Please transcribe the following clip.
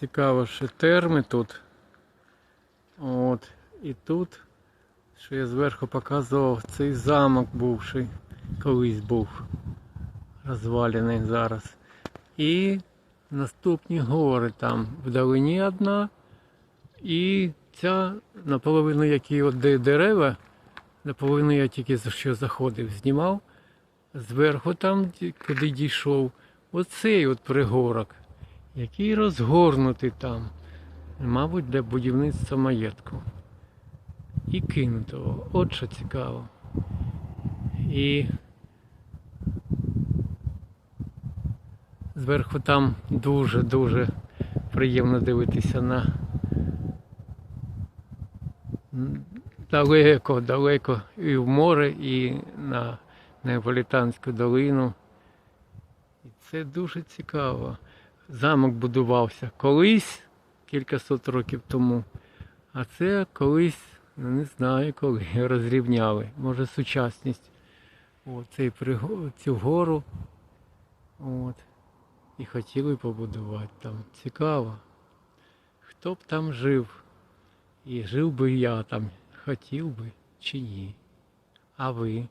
цікаво, що терми тут. От. І тут, що я зверху показував, цей замок бувший, колись був розвалений зараз. І наступні гори там вдалині одна. І ця наполовину, які от де дерева, наполовину я тільки що заходив, знімав. Зверху там, куди дійшов, оцей от пригорок, який розгорнутий там, мабуть, для будівництва маєтку. І кинутого. От що цікаво. І зверху там дуже-дуже приємно дивитися на далеко, далеко і в море, і на Неаполітанську долину. І це дуже цікаво. Замок будувався колись, кількасот років тому. А це колись, ну, не знаю коли, розрівняли. Може сучасність. О, цей цю гору. От. І хотіли побудувати там. Цікаво. Хто б там жив? І жив би я там, хотів би чи ні. А ви?